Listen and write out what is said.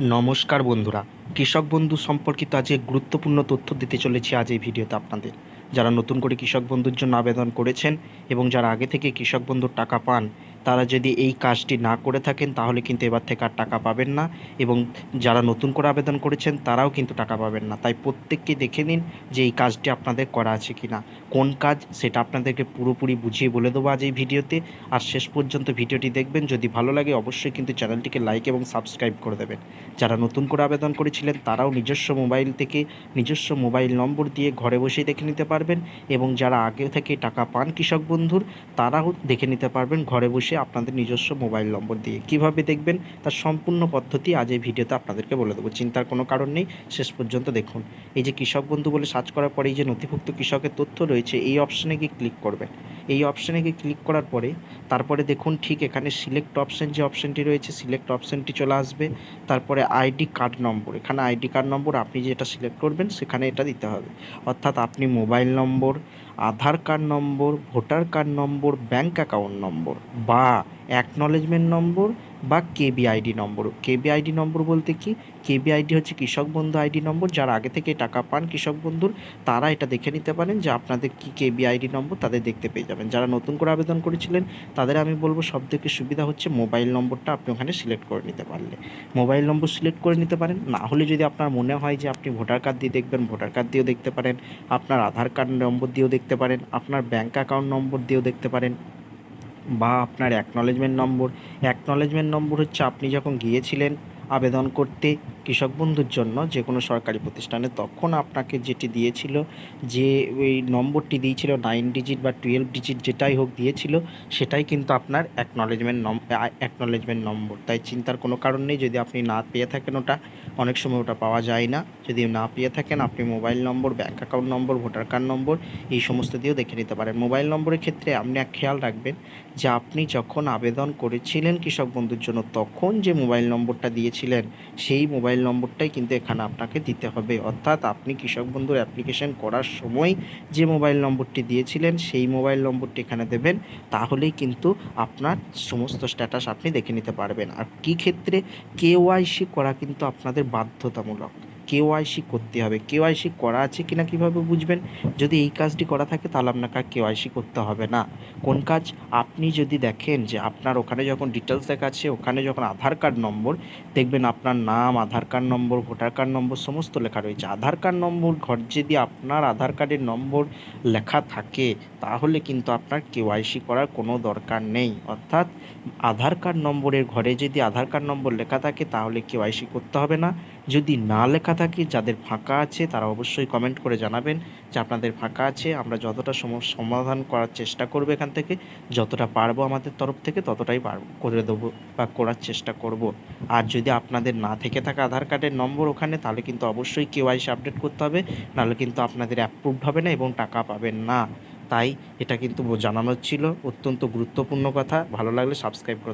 নমস্কার বন্ধুরা। কৃষক বন্ধু সম্পর্কিত আজকে গুরুত্বপূর্ণ তথ্য দিতে চলেছি আজ এই ভিডিওতে আপনাদের। যারা নতুন করে কৃষক বন্ধুর জন্য আবেদন করেছেন এবং যারা আগে থেকে কৃষক বন্ধুর টাকা পান তারা যদি এই কাজটি না করে থাকেন, তাহলে কিন্তু এবার থেকে আর টাকা পাবেন না এবং যারা নতুন করে আবেদন করেছেন, তারাও কিন্তু টাকা পাবেন না। তাই প্রত্যেককে দেখে নিন যে এই কাজটি আপনাদের করা আছে কি না কোন কাজ, সেটা আপনাদেরকে পুরোপুরি বুঝিয়ে বলে দেবো আজ এই ভিডিওতে। আর শেষ পর্যন্ত ভিডিওটি দেখবেন। যদি ভালো লাগে, অবশ্যই কিন্তু চ্যানেলটিকে লাইক এবং সাবস্ক্রাইব করে দেবেন। যারা নতুন করে আবেদন করেছিলেন, তারাও নিজস্ব মোবাইল থেকে নিজস্ব মোবাইল নম্বর দিয়ে ঘরে বসেই দেখে নিতে পারবেন এবং যারা আগে থেকে টাকা পান কৃষক বন্ধুর, তারাও দেখে নিতে পারবেন ঘরে বসে আপনাদের নিজস্ব মোবাইল নম্বর দিয়ে কীভাবে দেখবেন, তার সম্পূর্ণ পদ্ধতি আজ এই ভিডিওতে আপনাদেরকে বলে দেবো। চিন্তার কোনো কারণ নেই, শেষ পর্যন্ত দেখুন। এই যে কৃষক বন্ধু বলে সার্চ করার পরে এই যে নথিভুক্ত কৃষকের তথ্য রয়েছে, এই অপশানে গিয়ে ক্লিক করবেন। এই অপশানে গিয়ে ক্লিক করার পরে, তারপরে দেখুন ঠিক এখানে সিলেক্ট অপশান যে অপশানটি রয়েছে সিলেক্ট অপশানটি চলে আসবে। তারপরে আইডি কার্ড নম্বর এখানে আইডি কার্ড নম্বর আপনি যেটা সিলেক্ট করবেন, সেখানে এটা দিতে হবে। অর্থাৎ আপনি mobile number, Aadhaar card number voter card number bank account number বা অ্যাকনলেজমেন্ট নম্বর বা কেবি আইডি নম্বর কেবি আইডি নম্বর বলতে কি? কেবি আইডি হচ্ছে কৃষক বন্ধু আইডি নম্বর যারা আগে থেকে টাকা পান কৃষক বন্ধুর, তারা এটা দেখে নিতে পারেন যে আপনাদের কি কেবি আইডি নম্বর তাদের দেখতে পেয়ে যাবেন। যারা নতুন করে আবেদন করেছিলেন, তাদের আমি বলব সব থেকে সুবিধা হচ্ছে মোবাইল নম্বরটা আপনি ওখানে সিলেক্ট করে নিতে পারলে। মোবাইল নম্বর সিলেক্ট করে নিতে পারেন, না হলে যদি আপনার মনে হয় যে আপনি ভোটার কার্ড দিয়ে দেখবেন ভোটার কার্ড দিয়েও দেখতে পারেন, আপনার আধার কার্ড নম্বর দিয়েও দেখতে পারেন, আপনার ব্যাঙ্ক অ্যাকাউন্ট নম্বর দিয়েও দেখতে পারেন। বা আপনার অ্যাকনোলেজমেন্ট নম্বর অ্যাকনোলেজমেন্ট নম্বর হচ্ছে আপনি যখন গিয়েছিলেন আবেদন করতে কৃষক বন্ধুর জন্য যে কোনো সরকারি প্রতিষ্ঠানে তখন আপনাকে যেটি দিয়েছিল, যে ওই নম্বরটি দিয়েছিল নাইন ডিজিট বা টুয়েলভ ডিজিট যেটাই হোক দিয়েছিল, সেটাই কিন্তু আপনার অ্যাকনলেজমেন্ট নম অ্যাকনলেজমেন্ট নম্বর। তাই চিন্তার কোনো কারণ নেই, যদি আপনি না পেয়ে থাকেন ওটা, অনেক সময় ওটা পাওয়া যায় না। যদি না পেয়ে থাকেন, আপনি mobile number, bank account number, voter card number, এই সমস্ত দিয়েও দেখে নিতে পারেন। মোবাইল নম্বরের ক্ষেত্রে আপনি এক খেয়াল রাখবেন যে আপনি যখন আবেদন করেছিলেন কৃষক বন্ধুর জন্য, তখন যে মোবাইল নম্বরটা দিয়েছিলেন, সেই মোবাইল নম্বরটাই কিন্তু এখানে আপনাকে দিতে হবে। অর্থাৎ আপনি কৃষক বন্ধুর অ্যাপ্লিকেশান করার সময় যে মোবাইল নম্বরটি দিয়েছিলেন, সেই মোবাইল নম্বরটি এখানে দেবেন। তাহলেই কিন্তু আপনার সমস্ত স্ট্যাটাস আপনি দেখে নিতে পারবেন। আর কী ক্ষেত্রে কেওয়াইসি করা কিন্তু আপনাদের বাধ্যতামূলক? কেওয়াইসি করতে হবে। কেওয়াইসি করা আছে কিনা কীভাবে বুঝবেন? যদি এই কাজটি করা থাকে তাহলে আপনাকে আর কেওয়াইসি করতে হবে না। কোন কাজ? আপনি যদি দেখেন যে আপনার ওখানে যখন ডিটেলস দেখাচ্ছে, ওখানে যখন আধার কার্ড নম্বর, দেখবেন আপনার নাম, Aadhaar card number voter card number সমস্ত লেখা রয়েছে। আধার কার্ড নম্বর ঘর যদি আপনার আধার কার্ডের নম্বর লেখা থাকে, তাহলে কিন্তু আপনার কেওয়াইসি করার কোনো দরকার নেই। অর্থাৎ আধার কার্ড নম্বরের ঘরে যদি আধার কার্ড নম্বর লেখা থাকে, তাহলে কেওয়াইসি করতে হবে না। যদি না লেখা থাকে, যাদের ফাঁকা আছে, তারা অবশ্যই কমেন্ট করে জানাবেন যে আপনাদের ফাঁকা আছে। আমরা যতটা সম- সমাধান করার চেষ্টা করব এখান থেকে, যতটা পারব আমাদের তরফ থেকে, ততটাই পারব করে দেবো বা করার চেষ্টা করব। আর যদি আপনাদের না থেকে থাকে আধার কার্ডের নম্বর ওখানে, তাহলে কিন্তু অবশ্যই কেওয়াইসি আপডেট করতে হবে। নাহলে কিন্তু আপনাদের অ্যাপ্রুভড হবে না এবং টাকা পাবেন না। তাই এটা কিন্তু জানানোর ছিল। অত্যন্ত গুরুত্বপূর্ণ কথা। ভালো লাগলে সাবস্ক্রাইব করে